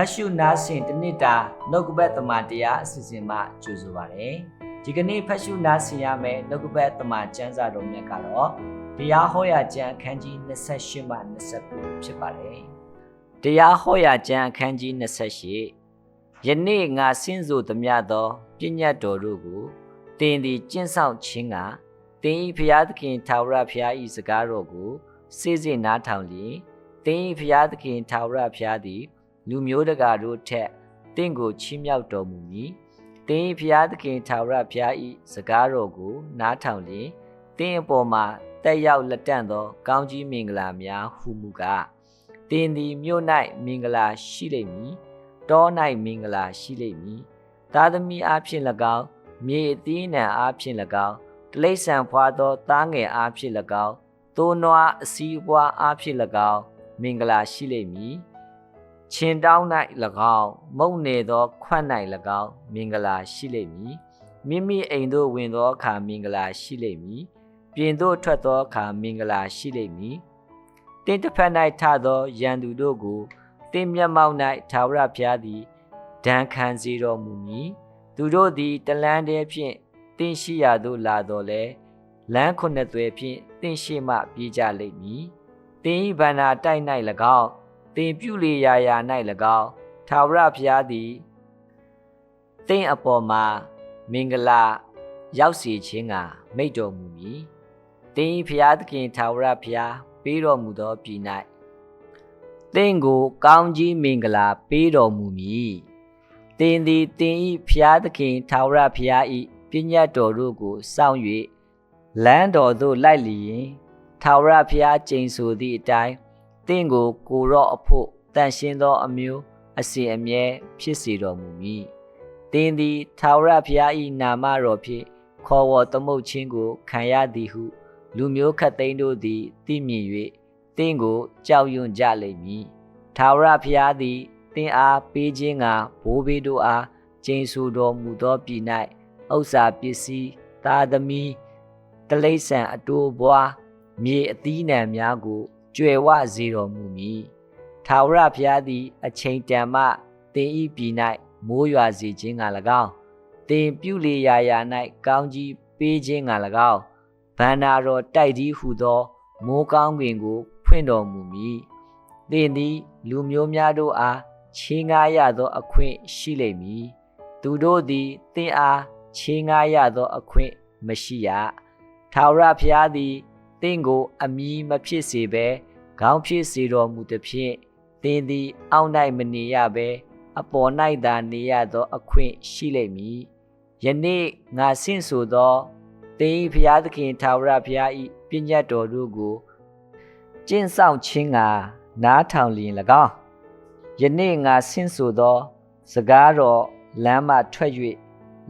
ဟတ်ရှုနားဆင်တစ်နှစ်တာနှုတ်ကပတ်တမန်တရားအစီအစဉ်မှကြိုဆိုပါရစေဒီကနေ့ဖတ်ရှုနားဆင်ရမယ့်နှုတ်ကပတ်တမန်ကျမ်းစာတော်မြတ်ကတော့တရားဟောရာကျမ်းအခန်းကြီး28မှ29ဖြစ်ပါတယ်တရားဟောရာကျမ်းအခန်းကြီး28ယနေ့ငါဆင်းဆိုသမျှသောပညတ်တော်တို့ကိုတင်သည်ကျင့်ဆောင်ခြင်းကတင်ဤဖျားသခင်ထာဝရဖျားဤစကားတော်ကိုစိစိနားထောင်လျင်တင်ဤဖျားသခင်ထာဝရဖျားသည် လူမျိုးတကာတို့ထက်တင့်ကိုချီးမြှောက်တော်မူမည်။တင်းဖျားသခင်ထာဝရဘုရားဤစကားတော်ကို နားထောင်လျင်တင်းအပေါ်မှာတက်ရောက်လက်တန့်သော ကောင်းကြီးမင်္ဂလာများဟုမူကားတင်းသည်မြို့၌မင်္ဂလာရှိလိမ့်မည်။တော၌မင်္ဂလာရှိလိမ့်မည်။သားသမီးအားဖြင့်၎င်းမြေအသီးနှံအားဖြင့်၎င်းတိလိษံဖွာသောသားငယ်အားဖြင့်၎င်းသိုးနွားအစည်းအပွားအားဖြင့်၎င်းမင်္ဂလာရှိလိမ့်မည်။ ခြင်တောင်း၌၎င်းမုံနေသော ခွတ်၌၎င်းမင်္ဂလာရှိလိမ့်မည်မိမိအိမ်သို့ဝင်သောအခါမင်္ဂလာရှိလိမ့်မည်ပြင်သို့ထွက်သောအခါမင်္ဂလာရှိလိမ့်မည်တင်းတစ်ဖက်၌ထသောရန်သူတို့ကိုတင်းမျက်မှောက်၌သာဝရဘုရားသည်ဒဏ်ခံစေတော်မူမည်သူတို့သည်တလန်းတည်းဖြင့်တင်းရှိရာသို့လာတော်လဲလမ်းခုနှစ်သွဲဖြင့်တင်းရှိမှပြေးကြလိမ့်မည်တင်းဤဗန္နာတိုက်၌၎င်း တင်ပြုလေရာရာ၌၎င်းထာဝရဘုရားသည်တင့်အပေါ်မှာမင်္ဂလာရောက်စေခြင်းကမိတ်တော်မူမည်တင်ဤဘုရားသခင်ထာဝရဘုရားပေးတော်မူသောပြည်၌တင့်ကိုကောင်းကြီးမင်္ဂလာပေးတော်မူမည်တင်သည်တင်ဤဘုရားသခင်ထာဝရဘုရားဤပညတ်တော်တို့ကိုစောင့်၍လမ်းတော်သို့လိုက်လျင်ထာဝရဘုရားကျိန်ဆိုသည့်အတိုင်း တင့်ကိုကိုရော့အဖို့တန်ရှင်းသောအမျိုးအစီအမြဲဖြစ်စေတော်မူမည်။တင်းသည်ထာဝရဘုရား၏နာမတော်ဖြင့်ခေါ်ဝေါ်သမုတ်ခြင်းကိုခံရသည်ဟု လူမျိုးခတ်သိမ်းတို့သည်သိမြင်၍တင့်ကိုကြောက်ရွံ့ကြလိမ့်မည်။ထာဝရဘုရားသည်တင်းအားပေးခြင်းကဘိုးဘေးတို့အားကျိန်ဆူတော်မူသောပြည်၌ဥစ္စာပစ္စည်းသာသမီတလိษံအတိုးပွားမြေအသီးနှံများကို ကြွယ်ဝစေတော်မူမည်။ထာဝရဘုရားသည် အချိန်တန်မှတင်ဤပြည်၌မိုးရွာစေခြင်းက၎င်းတင်ပြုလေရာရာ၌ကောင်းကြီးပေးခြင်းက၎င်းဗန္နာတော်တိုက်သည်ဟုသောမိုးကောင်းကင်ကို ဖွင့်တော်မူမည်။တင်သည် လူမျိုးများတို့အားချေးငှားရသောအခွင့်ရှိလိမ့်မည်။သူတို့သည်တင်အားချေးငှားရသောအခွင့်မရှိရ။ထာဝရဘုရားသည်တင့်ကို အမီမဖြစ်စေဘဲ ခေါင်းဖြစ်စေတော်မူသည်ဖြင့်သင်သည် အောက်၌မနေရဘဲအပေါ်၌သာနေရသော အခွင့်ရှိလိမ့်မည်ယနေ့ငါဆင့်ဆိုသောသင်၏ဖျားသခင်ထာဝရဘုရား၏ပညတ်တော်တို့ကိုကျင့်ဆောင်ခြင်းကနားထောင်လျင်၎င်းယနေ့ငါဆင့်ဆိုသော စကားတော်လမ်းမှထွက်၍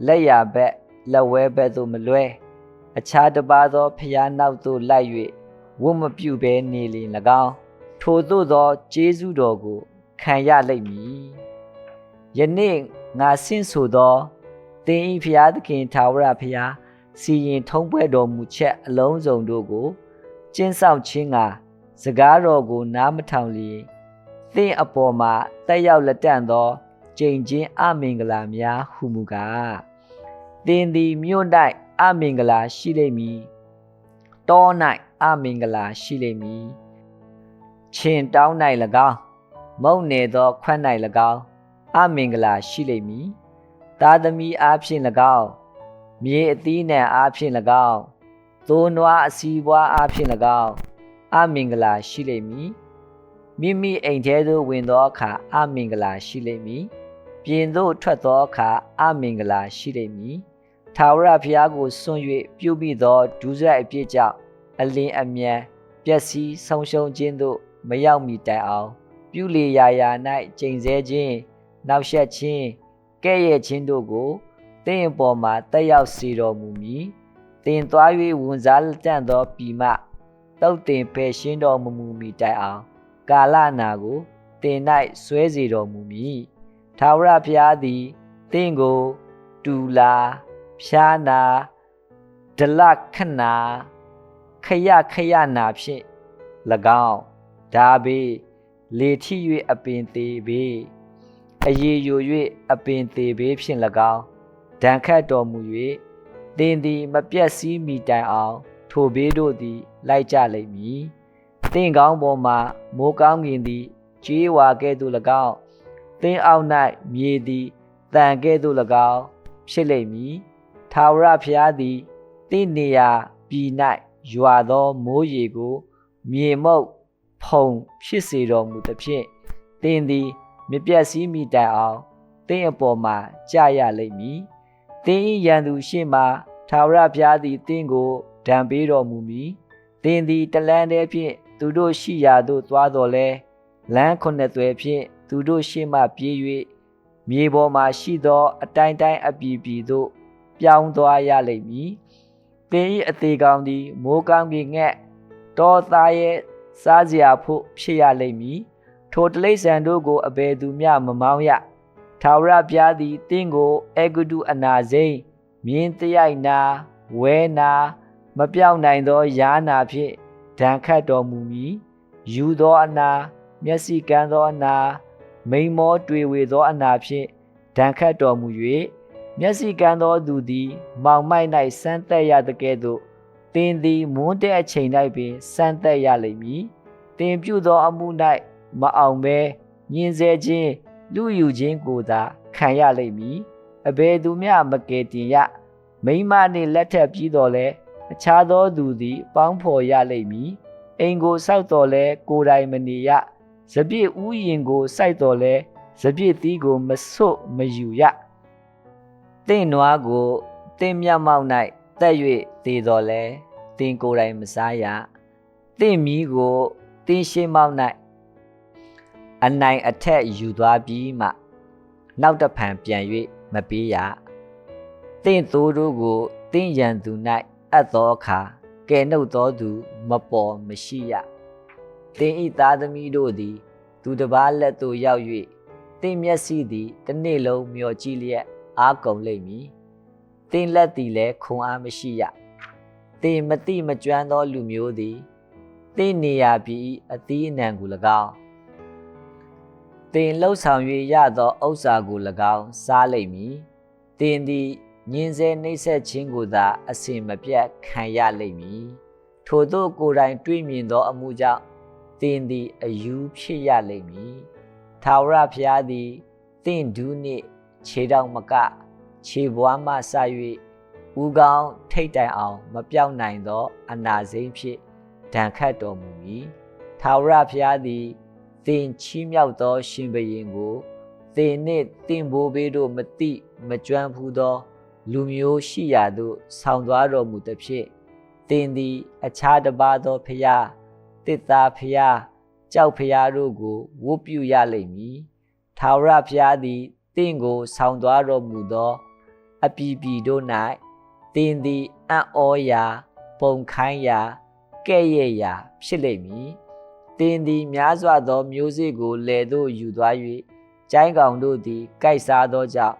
လက်ရဘက်လက်ဝဲဘက်သို့မလွဲအခြားတစ်ပါးသောဖျားနောက်သို့လိုက်၍ ဝတ်မပြုဘဲနေလျင်၎င်းထိုသို့သောကျေးဇူးတော်ကိုခံရလိမ့်မည်ယနေ့ငါဆင့်ဆိုသောသင်၏ဖျားသခင်ထာဝရဖျားစီရင်ထုံးပွဲတော်မူချက်အလုံးစုံတို့ကိုကျင့်ဆောင်ခြင်းကစကားတော်ကိုနားမထောင်လျင်သင်အပေါ်မှာတက်ရောက်လက်တန့်သောကြိမ်ချင်းအမင်္ဂလာများဟုမူကားသင်သည်မြို့၌အမင်္ဂလာရှိလိမ့်မည် တော၌အမင်္ဂလာရှိလိမ့်မည်ခြင်တောင်း၌၎င်းမုံနေသောခွန်း၌၎င်းအမင်္ဂလာရှိလိမ့်မည်သားသမီးအားဖြင့်၎င်းမြေအသီးနှံအားဖြင့်၎င်းသိုးနွားအစီးပွားအားဖြင့်၎င်းအမင်္ဂလာရှိလိမ့်မည်မိမိအိမ်ထဲသို့ဝင်သောအခါအမင်္ဂလာရှိလိမ့်မည်ပြင်သို့ထွက်သောအခါအမင်္ဂလာရှိလိမ့်မည် ထာဝရဘုရားကိုစွန့်၍ပြုမိသောဒုစရိုက်အပြစ်ကြောင့်အလင်းအမြန်ပျက်စီးဆုံးရှုံးခြင်းသို့မရောက်မီတိုင်အောင်ပြုလေရာရာ၌ကျိန်ဆဲခြင်းနောက်ဆက်ခြင်းကဲ့ရဲ့ခြင်းတို့ကိုတင်းအပေါ်မှာတက်ရောက်စေတော်မူမည်တင်သွား၍ဝန်စားတန့်သောပြီမှတုတ်တင်ဖယ်ရှင်းတော်မမူမီတိုင်အောင်ကာလနာကိုတင်၌ဆွဲစေတော်မူမည်ထာဝရဘုရားသည်တင့်ကို တူလာ ဖြားနာဒလခနာခရခရနာဖြင့်၎င်းဒါဘေလေထိ၍အပင်သေးပေအယေယို၍အပင်သေးဘေးဖြင့်၎င်းဒဏ်ခတ်တော်မူ၍သင်သည်မပြတ်စည်းမိတိုင်အောင် ထိုဘေးတို့သည် လိုက်ကြလိမ့်မည်သင်ကောင်းပေါ်မှမိုးကောင်းကင်သည်ကြေးဝါကဲ့သို့၎င်းသင်အောက်၌မြေသည်တန်ကဲ့သို့၎င်းဖြစ်လိမ့်မည် ထာဝရဘုရားသည်သင်နေရာပြည်၌ရွာသောမိုးရေကို မြေမုတ်ဖုံဖြစ်စေတော်မူသဖြင့်သင်သည် မပြတ်စည်းမိတိုင်အောင်သင်အပေါ်မှာကြာရလိမ့်မည်သင်၏ရန်သူရှေ့မှထာဝရဘုရားသည်သင်ကိုဒဏ်ပေးတော်မူမည်သင်သည်တလန်းတည်းဖြင့်သူတို့ရှိရာသို့သွားတော်လဲလမ်းခုနှစ်သွဲဖြင့်သူတို့ရှေ့မှပြေး၍မြေပေါ်မှရှိသော အတိုင်းတိုင်းအပြည်ပြည်သို့ ပြောင်းသွားရလိမ့်မည်သင်၏အသေးကောင်သည်မိုးကောင်းကင်ငှက်တောသားရဲ့စားစရာဖို့ဖြစ်ရလိမ့်မည်ထိုတလိษံတို့ကိုအဘယ်သူမျှမမောင်းရထာဝရဘုရားသည်တင့်ကိုအေဂုတုအနာစိမ့်မြင်းတရိုက်နာဝဲနာမပြောင်းနိုင်သောယားနာဖြင့်ဒဏ်ခတ်တော်မူမည်ယူသောအနာမျက်စိကန်းသောအနာမိန်မောတွေ့ဝေသောအနာဖြင့်ဒဏ်ခတ်တော်မူ၍ မျက်စိကန်းသောသူသည် မောင်မိုက်၌စမ်းသက်ရသကဲ့သို့သင်သည်မွန်းတဲ့အချိန်၌ပင်စမ်းသက်ရလိမ့်မည်သင်ပြုသောအမှု၌မအောင်ဘဲညင်ဆဲခြင်းလူယူခြင်းကိုသာခံရလိမ့်မည်အဘယ်သူမျှမကယ်တင်ရမိမနှင့်လက်ထပ်ပြီးတော်လဲအခြားသောသူသည်ပေါင်းဖော်ရလိမ့်မည်အိမ်ကိုစောက်တော်လဲကိုယ်တိုင်မနေရစပြည့်ဥယင်ကိုစိုက်တော်လဲစပြည့်သီးကိုမဆွတ်မယူရ တင့်နွားကိုတင့်မြတ်မောက်၌တက်၍သေတော်လဲတင်ကိုယ်တိုင်မစားရတင့်မီးကိုတင်းရှိမောက်၌အနိုင်အထက်ယူသွားပြီးမှ နောက်တစ်ဖန်ပြန်၍မပေးရတင့်သိုးတို့ကိုတင့်ရန်သူ၌အပ်သောအခါကဲနှုတ်သောသူမပေါ်မရှိရတင်ဤသားသမီးတို့သည် သူတစ်ပါးလက်သို့ရောက်၍တင်မျက်စိသည်တစ်နေ့လုံးမျောကြည့်လျက် အားကုန်လိမ့်မည်တင်လက်သည်လည်းခွန်အားမရှိရတင်မတိမကျွမ်းသောလူမျိုးသည်တင်နေရပြီးအသီးအနှံကို၎င်းတင်လှုပ်ဆောင်၍ရသောဥစ္စာကို၎င်းစားလိမ့်မည်တင်သည်ညင်စေနှိမ့်ဆက်ခြင်းကိုသာအစင်မပြတ်ခံရလိမ့်မည်ထို့သောကိုယ်တိုင်တွေ့မြင်သောအမှုကြောင့်သင်သည်အယူဖြစ်ရလိမ့်မည်ထာဝရဘုရားသည်သင်ဒူးနှင့် ခြေတောင်မကခြေပွားမှဆ၍ဦးကောင်းထိတ်တိုင်အောင် မပြောင်းနိုင်သော အနာစိမ့်ဖြင့်ဒဏ်ခတ်တော်မူမည်ထာဝရဘုရားသည်သင်ချီးမြှောက်သော ရှင်ဘရင်ကိုသင်နှင့်သင်ဘိုးဘေးတို့မတိမကျွမ်းဘူးသော လူမျိုးရှိရာသို့ဆောင်းသွားတော်မူသဖြင့်သင်သည် အခြားတစ်ပါးသောဖျားတစ်သားဖျားကြောက်ဖျားတို့ကိုဝတ်ပြုရလိမ့်မည်ထာဝရဘုရားသည် တင့်ကို ဆောင်းသွားတော်မူသော အပြည်ပြည်တို့၌သင်သည်အံ့ဩရာပုံခိုင်းရာကဲ့ရဲ့ရာ ဖြစ်လိမ့်မည်သင်သည်များစွာသောမျိုးစေ့ကိုလယ်သို့ယူသွား၍ကျိုင်းကောင်တို့သည်ကိုက်စားသောကြောင့်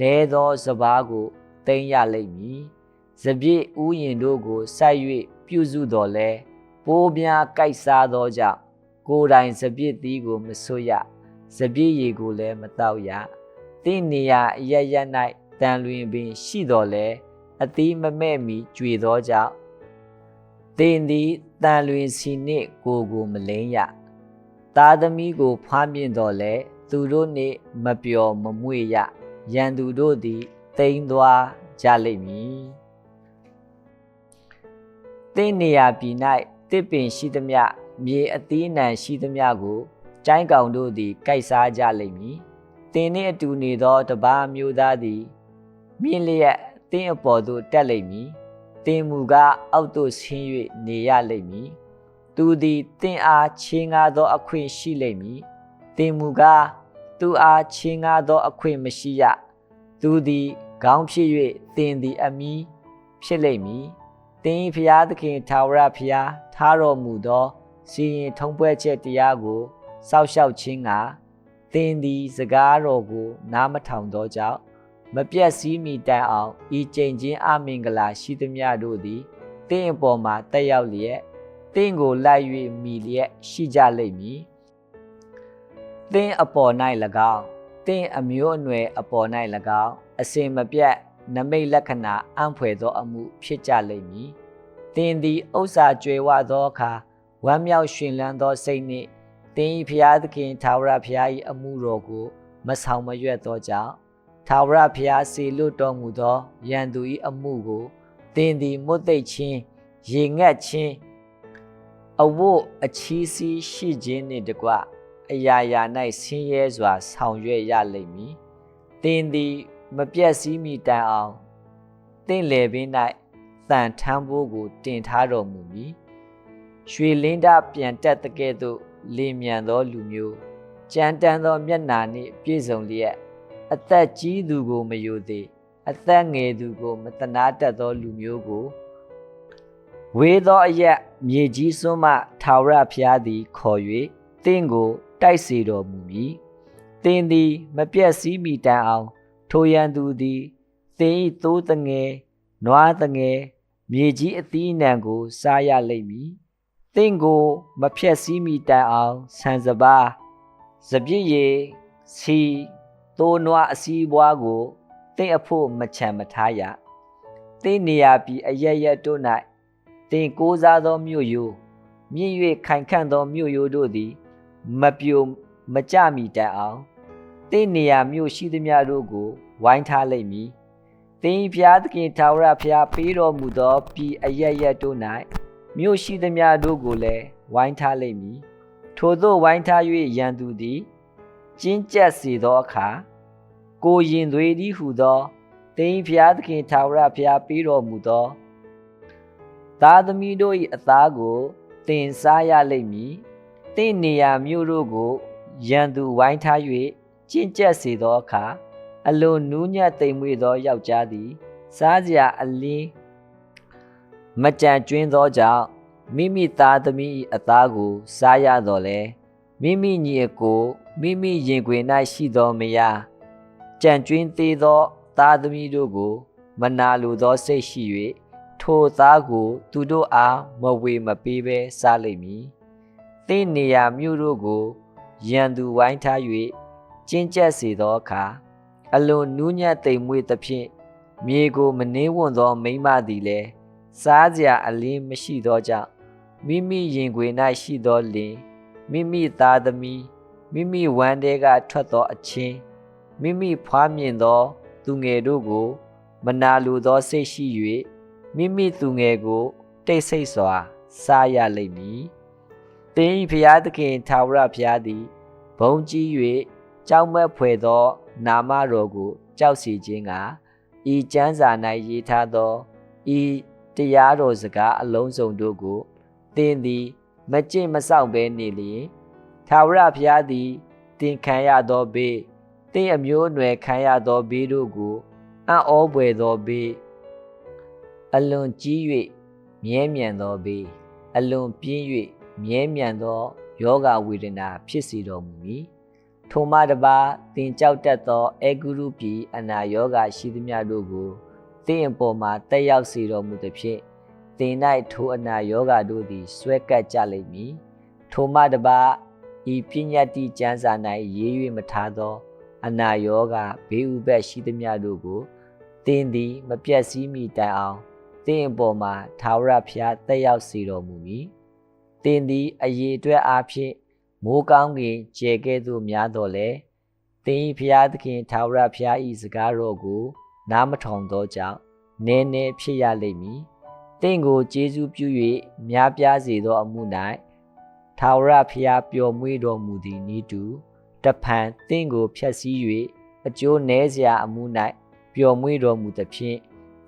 နဲသောစပားကိုသိမ်းရလိမ့်မည်။စပြည့်ဥယျင်တို့ကိုစိုက်၍ပြုစုတော်လဲပိုးများကြိုက်စားသောကြောင့်ကိုယ်တိုင်စပြည့်သီးကိုမဆွရစပြည့်ရည်ကိုလည်းမတောက်ရ။တ င့်နေရအရရ၌တန်လွင်ပင်ရှိတော်လဲအသီးမမဲ့မီကြွေသောကြောင့်တင်သည်တန်လွင်စီနှင့်ကိုကိုမလိမ့်ရ။သားသမီးကိုဖွားမြင်တော်လဲသူတို့နှင့်မပျော်မမွေ့ရ။ရန်သူတို့သည်တိမ်သွားကြလိမ့်မည်။တင်းနေရာပြည်၌တစ်ပင်ရှိသမျှမြေအသီးနှံရှိသမျှကိုကျိုင်းကောင်တို့သည်ကြိုက်စားကြလိမ့်မည်။ တင်းနှင့်အတူနေသောတပားမျိုးသားသည်မြင့်လျက်တင်းအပေါ်သို့တက်လိမ့်မည်။တင်းမူကားအောက်သို့ဆင်း၍နေရလိမ့်မည်။သူသည်တင်းအားချင်းကားသော အခွင့်ရှိလိမ့်မည်။တင်းမူကားသူအားချင်းကားသော အခွင့်မရှိရ။သူသည်ခေါင်းဖြစ်၍သင်သည်အမိဖြစ်လိမ့်မည်။သင်၏ဖျားသခင်ထာဝရဖျားထားတော်မူသောစီရင်ထုံးပွဲချက်တရားကိုစောက်ရှောက်ခြင်းက သင်သည်စကားတော်ကို နားမထောင်သောကြောင့်မပြတ်စည်းမိတန်အောင်ဤကြိမ်ချင်းအမင်္ဂလာရှိသမျှတို့သည်သင်အပေါ်မှာတက်ရောက်လျက်သင်ကိုလိုက်၍မိလျက်ရှိကြလိမ့်မည်။သင်အပေါ်၌၎င်းတင့်အမျိုးအနွယ်အပေါ်၌၎င်းအစင်မပြတ်နမိတ်လက္ခဏာအံ့ဖွယ်သောအမှုဖြစ်ကြလိမ့်မည်တင်သည်ဥစ္စာကြွယ်ဝသောအခါဝမ်းမြောက်ရှင်လန်းသောစိတ်နှင့် တင်ဤဖျားသခင်သာဝရဖျား၏အမှုတော်ကို မဆောင်မရွက်သောကြောင့်သာဝရဖျားစီလွတ်တော်မူသောယံသူ၏အမှုကိုတင်သည်မွတ်သိပ်ခြင်းရေငတ်ခြင်းအဝတ်အချီးစီးရှိခြင်းနှင့်တကွအရာရာ၌ဆင်းရဲစွာ ဆောင်ရွက်ရလိမ့်မည်။သင်သည်မပြတ်စည်းမိတန်အောင်သင်လေပင်၌တန်ထမ်းဖို့ကိုတင်ထားတော်မူမည်။ရွှေလင်းတပြန်တက်တဲ့ကဲ့သို့ လင်းမြန်သောလူမျိုးကြမ်းတမ်းသောမျက်နာနှင့်ပြည့်စုံလျက်အသက်ကြီးသူကိုမယိုသေးအသက်ငယ်သူကို မတနာတတ်သောလူမျိုးကိုဝေသောအရက်မြေကြီးစွန်းမှထာဝရဘုရားသည်ခေါ်၍တင့်ကိုတိုက်စေတော်မူမည်။သင်သည်မပြည့်စည်မိတန်အောင် ထိုရန်သူသည်သင်၏သိုးတငယ်နွားတငယ်မြေကြီးအသီးအနှံကိုစားရလိမ့်မည်။ သင်ကိုမဖြက်စည်းမိတန်အောင်ဆန်စပါးစပြည့်ရည်စီသိုးနွားအစည်းပွားကိုသင်အဖို့မချံမထားရ။သင်နေရာပြီးအရရက်တို့၌သင်ကိုးစားသောမြို့ယိုမြင့်၍ခိုင်ခန့်သောမြို့ယိုတို့သည် မပြိုမကြမီတတ်အောင်သင်နေရာမြို့ရှိသမျှတို့ကို ဝိုင်းထားလိမ့်မည်သင်ဖျားသခင်ထာဝရဖျားပေးတော်မူသောပြည်အရရက်တို့၌ မြို့ရှိသမျှတို့ကိုလည်းဝိုင်းထားလိမ့်မည်ထို့သောဝိုင်းထား၍ရန်သူသည်ကျင်းကျက်စေသောအခါကိုရင်သွေးသည်ဟုသောသင်ဖျားသခင်ထာဝရဖျားပေးတော်မူသောသားသမီးတို့၏အသားကိုသင်စားရလိမ့်မည်တင့်နေရာမြို့တို့ကိုရန်သူဝိုင်းထား၍ကျင့်ကြက်စေသောအခါအလွန်နူးညံ့သိမ်မွေ့သောယောက်ျားသည် စားစရာအလင်း မကြံကျွင်းသောကြောင့်မိမိသားသမီး၏အသားကို စားရတော်လဲမိမိညီအကိုမိမိရင်ခွင်၌ရှိသောမယားကြံကျွင်းသေးသော သားသမီးတို့ကို မနာလိုသောစိတ်ရှိ၍ထိုသားကို သူတို့အားမဝေမပေးဘဲစားလိမ့်မည်သင်နေရာမြို့တို့ကိုရန်သူဝိုင်းထား၍ကျင်းကျက်စေသောအခါအလွန်နူးညံ့သိမ်မွေ့သဖြင့်မြေကိုမနှင်းဝွန်သောမိမသည်လည်း စားစရာအလင်းမရှိသောကြောင့်မိမိရင်ခွေ၌ရှိသောလင်မိမိသားသမီးမိမိဝမ်းထဲကထွက်သောအချင်းမိမိဖွားမြင်သော သူငယ်တို့ကို မနာလိုသောစိတ်ရှိ၍မိမိသူငယ်ကို တိတ်ဆိတ်စွာ စားရလိမ့်မည်သင်၏ဖျားသခင်ထာဝရဘုရားသည်ဘုံကြီး၍ကြောက်မက်ဖွယ်သော နာမတော်ကို ကြောက်စီခြင်းကဤကျမ်းစာ၌ရေးထားသောဤ တရားတော်စကားအလုံးစုံတို့ကိုသင်သည် မကြင့်မဆောက်ဘဲနေလျင်ထာဝရဘုရားသည်သင်ခံရသောဘေးသင်အမျိုးအနွယ်ခံရသောဘေးတို့ကိုအံ့ဩပွေသောဘေးအလွန်ကြီး၍မြဲမြံသောဘေးအလွန်ပြင်း၍မြဲမြံသောယောဂဝေဒနာဖြစ်စေတော်မူမည်ထိုမှတပါသင်ကြောက်တတ်သောအေဂုရုပြည်အနာယောဂရှိသမျှတို့ကို သင်အပေါ်မှာတက်ရောက်စေတော်မူသဖြင့်သင်၌ထိုအနာယောဂတို့သည်ဆွဲကပ်ကြလိမ့်မည်ထိုမှတပါဤပညာတိကျမ်းစာ၌ရေး၍မထားသော အနာယောဂဘေးဥပတ်ရှိသမျှတို့ကိုသင်သည် မပြတ်စည်းမိတိုင်အောင်သင်အပေါ်မှာသာဝရဖျားတက်ရောက်စေတော်မူမည်တင်သည်အရေးအတွက်အားဖြင့်မိုးကောင်းကင်ကျဲကဲ့သို့များတော်လဲတင်ဤဖျားသခင်ထာဝရဖျားဤစကားတော်ကို နားမထောင်သောကြောင့်နည်းနည်းဖြစ်ရလိမ့်မည်တင့်ကိုကျေးဇူးပြု၍များပြားစေသောအမှု၌ထာဝရဖျားပျော်မွေ့တော်မူသည်နည်းတူတဖန်တင့်ကိုဖျက်ဆီး၍အကျိုးနည်းစရာအမှု၌ပျော်မွေ့တော်မူသဖြင့်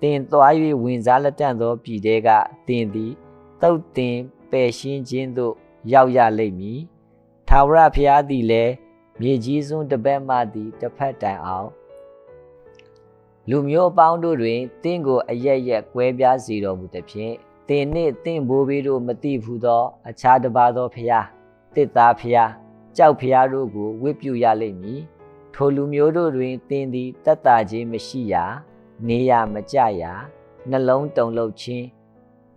တင်သွား၍ဝင်စားလက်တန့်သောပြည်တဲကတင်သည်တုတ်တင်ပယ်ရှင်းခြင်းသို့ရောက်ရလိမ့်မည်။ထာဝရဘုရားသည်လည်းမြေကြီးစွန်းတစ်ပတ်မှသည်တစ်ဖက်တိုင်အောင် လူမျိုးအပေါင်းတို့တွင်တင့်ကိုအရရက်ကွဲပြားစေတော်မူသဖြင့်တင်နှင့်တင့်ဘိုးဘေးတို့မတိဘူးသော အခြားတစ်ပါးသောဖျားတစ်သားဖျားကြောက်ဖျားတို့ကိုဝစ်ပြူရလိမ့်မည်ထိုလူမျိုးတို့တွင်တင်သည်တတ်တာခြင်းမရှိရာ နေရမကြရာနှလုံးတုန်လှုပ်ခြင်း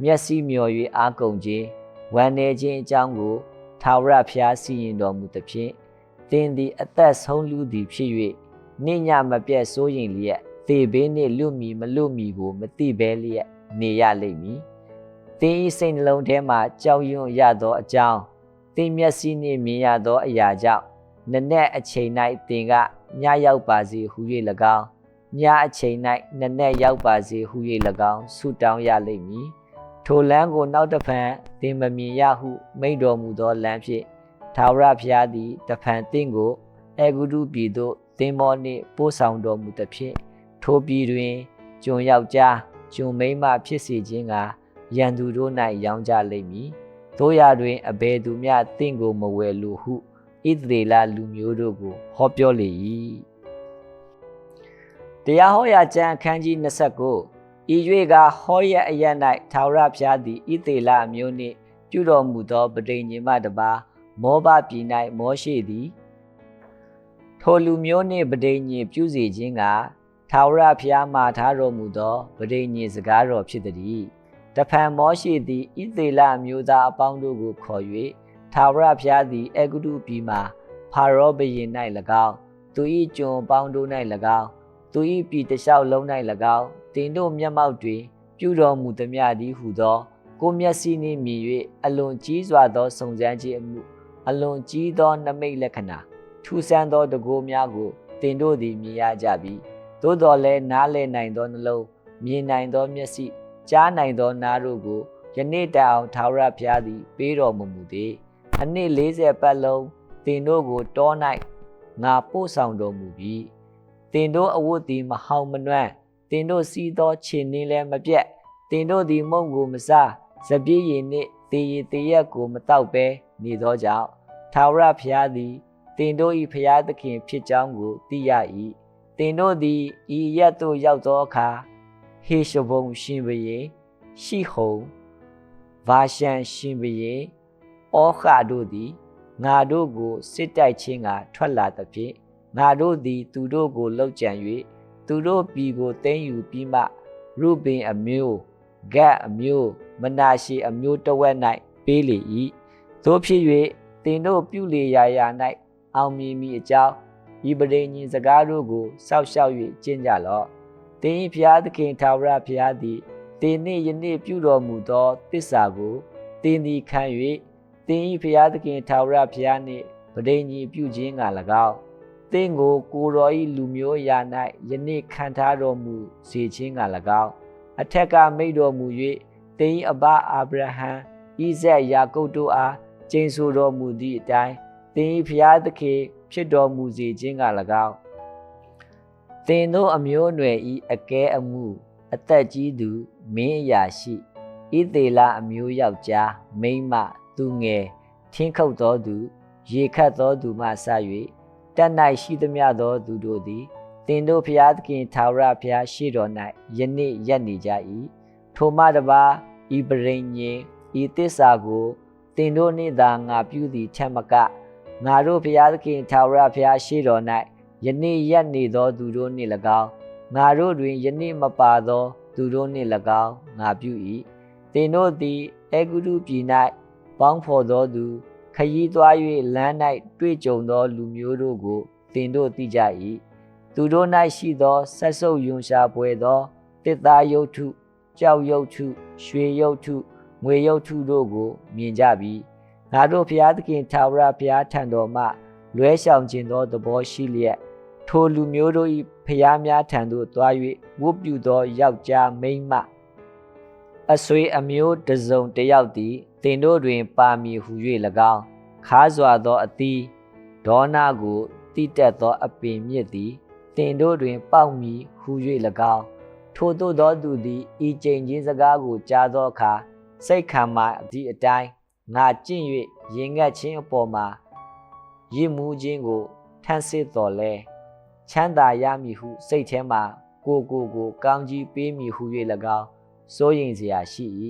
မျက်စိမျော်၍အာကုန်ခြင်းဝမ်းနေခြင်းအကြောင်းကိုထာဝရဘုရားစီရင်တော်မူသဖြင့်သတင်သည်အသက်ဆုံးလူသည်ဖြစ်၍နိညာမပြတ်စိုးရင်လျက် သေဘေးနှင့်လွတ်မီမလွတ်မီကိုမသိဘဲလျက်နေရလိမ့်မည်တင်ဤစိတ်နှလုံးထဲမှကြောက်ရွံ့ရသောအကြောင်းတင်မျက်စိနှင့်မြင်ရသောအရာကြောင့်နနက်အချိန်၌တင်ကညရောက်ပါစေဟု၍၎င်းညအချိန်၌နနက်ရောက်ပါစေဟု၍၎င်းဆုတောင်းရလိမ့်မည်ထိုလမ်းကိုနောက်တစ်ဖန်တင်မမြင်ရဟုမိန့်တော်မူသောလမ်းဖြင့်သာဝရဘုရားသည်တဖန်တင့်ကိုအေဂုတုပြည်သို့သင်္ဘောနှင့်ပို့ဆောင်တော်မူသဖြင့် ထိုပြည်တွင်ကျွန်ယောက်ျားကျွန်မိန်းမဖြစ်စေခြင်းကရန်သူတို့၌ရောင်းကြလိမ့်မည်တို့ရတွင်အဘယ်သူမျှတင့်ကိုမဝယ်လိုဟုဣသရေလလူမျိုးတို့ကိုဟောပြောလေ၏တရားဟောရာကျမ်းအခန်းကြီး29ဤ၍ကဟောရအရ၌ထာဝရဘုရားသည်ဣသေလအမျိုးနှင့်ပြုတော်မူသောပဋိညာဉ်မှတပါမောဘပြည်၌မောရှိသည်ထိုလူမျိုးနှင့်ပဋိညာဉ်ပြုစီခြင်းက ထာဝရဘုရားမှာထားတော်မူသောပဋိညာဉ်စကားတော်ဖြစ်သည်တဖန်မောရှိသည်ဣသေလအမျိုးသားအပေါင်းတို့ကိုခေါ်၍ထာဝရဘုရားသည်အေဂုတုပြည်မှာဖာရောဘုရင်၌၎င်းသူ၏ကျွန်ပေါင်းတို့၌၎င်းသူ၏ပြည်တလျှောက်လုံး၌၎င်းတင်တို့မျက်မှောက်တွင် ပြုတော်မူသည်မြသည်ဟုသော ကိုမျက်စိနှင့်မြင်၍အလွန်ကြီးစွာသောစုံစမ်းခြင်းအမှုအလွန်ကြီးသောနမိတ်လက္ခဏာထူးဆန်းသောတကိုးများကိုတင်တို့သည်မြင်ရကြပြီ သို့တော်လည်းနားလည်နိုင်သောနှလုံးမြင်နိုင်သောမျက်စိကြားနိုင်သောနားတို့ကိုယနေ့တိုင်အောင်ထာဝရဘုရားသည် ပေးတော်မူမူသည်အနှစ်40ပတ်လုံးတင်တို့ကိုတော၌ငါပို့ဆောင်တော်မူပြီတင်တို့အဝတ်သည်မဟောင်မနွမ်းတင်တို့စီးသောခြေနှင်းလည်းမပြတ်တင်တို့သည်မုံကိုမစားစပြည့်ရည်နှင့်တေရည်တရက်ကိုမတောက်ဘဲနေသောကြောင့်ထာဝရဘုရားသည်တင်တို့၏ဘုရားသခင်ဖြစ်ကြောင်းကိုသိရ၏ တင်တို့သည်ဤရက်သို့ရောက်သောအခါဟေရှဘုံရှင်ဘယေရှိဟုံဗာရှန်ရှင်ဘယေဩခါတို့သည်ငါတို့ကိုစစ်တိုက်ခြင်းကထွက်လာသဖြင့်ငါတို့သည် သူတို့ကိုလှုပ်ကြံ၍သူတို့ပြည်ကိုသိမ်းယူပြီးမှရုဘင်အမျိုးဂတ်အမျိုးမနာရှေအမျိုးတဝက်၌ပေးလေ၏သို့ဖြစ်၍တင်တို့ပြုလေရာရာ၌အောင်မြင်မိအကြောင်း ဤပရိညင်စကားတို့ကိုစောက်ရှောက်၍ကျင့်ကြလော့တင်၏ဖျားသခင်ထာဝရဖျားသည်တင်နှင့်ယနေ့ပြုတော်မူသောတစ္ဆာကိုတင်သည်ခံ၍တင်၏ဖျားသခင်ထာဝရဖျားနှင့်ပရိညင်ပြုခြင်းက၎င်းသင်ကိုကိုတော်၏လူမျိုးရာ၌ယနေ့ခံထားတော်မူစေခြင်းက၎င်းအထက်ကမိတ်တော်မူ၍တင်၏အဘအာဗြဟံဣဇက်ယာကုပ်တို့အားကျိန်ဆိုတော်မူသည့်အတိုင်းသင်၏ဖျားသခင် ဖြစ်တော်မူစေခြင်းက၎င်းသင်တို့အမျိုးအနွယ်ဤအကဲအမှု အသက်ကြီးသူမင်းအရာရှိဣသေလအမျိုးယောက်ျားမိန်းမသူငယ်ထင်းခုတ်သောသူ ရေခတ်သောသူမှစ၍တတ်၌ရှိသမျှသောသူတို့သည်သင်တို့ဖျားသခင်ထာဝရဘုရားရှိတော်၌ယနေ့ရက်နေကြ၏ထိုမှတပါဤပရိညင်ဤတစ္ဆာကိုသင်တို့နှင့်သာငါပြုသည်ထက်မက ငါတို့ဘုရားသခင်ထာဝရဘုရားရှိတော်၌ယနေ့ရက်နေသောသူတို့နှင့်၎င်းငါတို့တွင်ယနေ့မပါသောသူတို့နှင့်၎င်းငါပြု၏သင်တို့သည်အေဂုတုပြည်၌ပေါင်းဖော်သောသူခยีသွား၍လမ်း၌တွေ့ကြုံသောလူမျိုးတို့ကိုသင်တို့သိကြ၏သူတို့၌ရှိသောဆက်ဆုပ်ယွန်ရှာပွဲသောတစ်သားယုတ်ထုကြောက်ယုတ်ထုရွှေယုတ်ထုငွေယုတ်ထုတို့ကိုမြင်ကြပြီ ငါတို့ဘုရားသခင်ထာဝရဘုရားထံတော်မှလွဲရှောင်ခြင်းသောသဘောရှိလျက်ထိုလူမျိုးတို့၏ဖျားများထံသို့သွား၍ဝတ်ပြုသောယောက်ျားမိန်းမအဆွေအမျိုးတစုံတစ်ယောက်သည်တင်တို့တွင်ပါမည်ဟု၍၎င်းခါစွာသောအသီးဒေါနာကိုတိတက်သောအပင်မြစ်သည်တင်တို့တွင်ပေါက်မည်ဟု၍၎င်းထို့သောသောသူသည်ဤကြိမ်ချင်းစကားကိုကြားသောအခါစိတ်ခံမှဒီအတိုင်း ငါကျင့်၍ရင်ငတ်ခြင်းအပေါ်မှာရည်မှုခြင်းကိုထမ်းစစ်တော်လဲချမ်းသာရမည်ဟုစိတ်ထဲမှကိုကိုကိုကောင်းကြီးပေးမည်ဟု၍၎င်းစိုးရင်စရာရှိ၏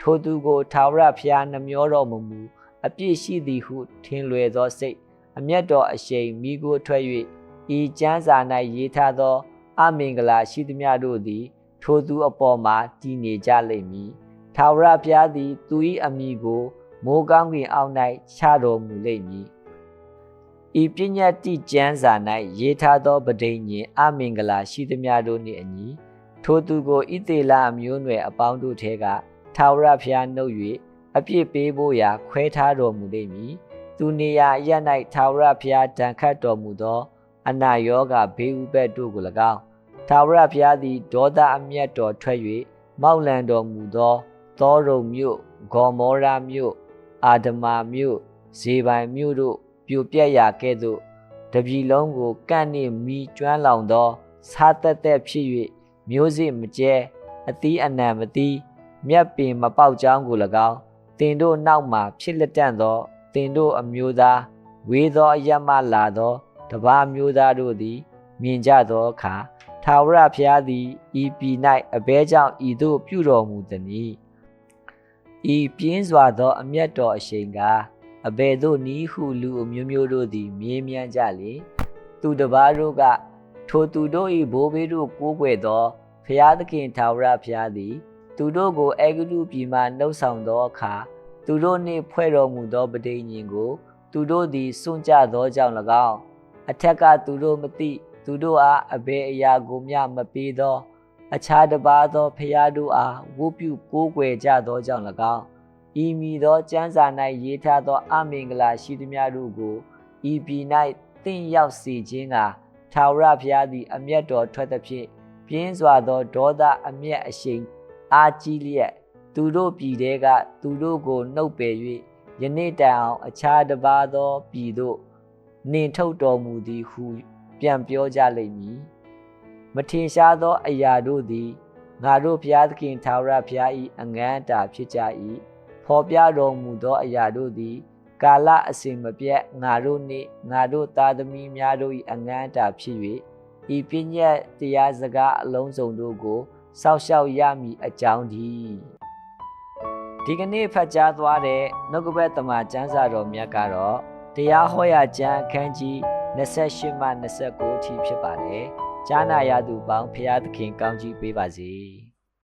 ထိုသူကိုထာဝရဘုရားနှမျောတော်မမူအပြစ်ရှိသည်ဟုထင်လွယ်သောစိတ်အမျက်တော်အရှိန်မိကိုထွက်၍ဤကျမ်းစာ၌ရေးထားသော အမင်္ဂလာရှိသမျှတို့သည် ထိုသူအပေါ်မှာတည်နေကြလိမ့်မည်ထာဝရဘုရားသည်သူ၏အမိကို မိုးကောင်းကင်အောက်၌ချတော်မူလိမ့်မည်ဣဤပညာတိကျမ်းစာ၌ရေးထားသောပဋိညာဉ်အမင်္ဂလာရှိသမျှတို့နှင့်အညီထိုသူကိုဣသေလအမျိုးနွယ်အပေါင်းတို့ထဲကထာဝရဘုရားနှုတ်၍အပြစ်ပေးဖို့ရာခွဲထားတော်မူလိမ့်မည်သူနေရာအရ၌ထာဝရဘုရားတန်ခတ်တော်မူသောအနာယောဂဘေးဥပတ်တို့ကို၎င်းထာဝရဘုရားသည်ဒေါသအမျက်တော်ထွက်၍မောက်လံတော်မူသောသောရုံမြို့ဂေါမောရာမြို့ အာဒမာမြို့ဇေပိုင်မြို့တို့ပြိုပြက်ရာကဲ့သို့တပြီလုံးကိုကန့်နှင့်မီကျွမ်းလောင်သောစားသက်သက်ဖြစ်၍မျိုးစေ့မကျဲအသီးအနှံမသီးမြက်ပင်မပေါက်ကြောင်းကို၎င်းတင်တို့နောက်မှဖြစ်လက်တန့်သောတင်တို့အမျိုးသားဝေသောအယက်မှလာသောတပါးမျိုးသားတို့သည် မြင်ကြသောအခါထာဝရဘုရားသည်ဤပြည်၌အဘဲကြောင့်ဤသို့ပြုတော်မူသည်။ ဤပြင်းစွာသော အမျက်တော်အရှိန်ကအဘယ်သို့နည်းဟုလူအမျိုးမျိုးတို့သည် မြင်းမြန်းကြလေသူတပါးတို့ကထိုသူတို့၏ဘိုးဘေးတို့ကိုးကွယ်သောဖျားသခင်ထာဝရဘုရားသည် သူတို့ကိုအေဂရုပြည်မှနှုတ်ဆောင်သောအခါသူတို့နှင့်ဖွဲ့တော်မူသောပဋိညာဉ်ကို သူတို့သည်စွန့်ကြသောကြောင့်၎င်းအထက်ကသူတို့မသိ သူတို့အားအဘယ်အရာကိုမျှမပေးသော အခြားတစ်ပါးသောဖျားတို့အားဝုပြုကိုးကွယ်ကြသောကြောင့်၎င်းဤမည်သောကျမ်းစာ၌ရေးထားသောအမင်္ဂလာရှိသမျှတို့ကိုဤပြည်၌တင့်ရောက်စေခြင်းကထာဝရဘုရားသည် အမျက်တော်ထွက်သဖြင့်ပြင်းစွာသောဒေါသအမျက်အရှိန်အာကြီးလျက်သူတို့ပြည်တဲကသူတို့ကိုနှုတ်ပယ်၍ယနေ့တိုင်အောင်အခြားတစ်ပါးသောပြည်သို့နှင်ထုတ်တော်မူသည်ဟု ပြန်ပြောကြလိမ့်မည် မထင်ရှားသောအရာတို့သည်ငါတို့ဘုရားသခင်ထာဝရဘုရား၏အငန်းတာဖြစ်ကြ၏ဖော်ပြတော်မူသောအရာတို့သည် ကာလအစဉ်မပြတ်ငါတို့နှင့်ငါတို့သားသမီးများတို့၏အငန်းတာဖြစ်၍ဤပညာတရားစကားအလုံးစုံတို့ကိုစောက်ရှောက်ရမည်အကြောင်းဒီဒီကနေ့ဖတ်ကြားသွားတဲ့နှုတ်ကပတ်သမ္မာကျမ်းစာတော်မြတ်ကတော့တရားဟောရာကျမ်းအခန်းကြီး28မှ29အထိဖြစ်ပါတယ်။ ကြားနာရသူပေါင်းဖရာသခင်ကောင်းကြီးပေးပါစေ။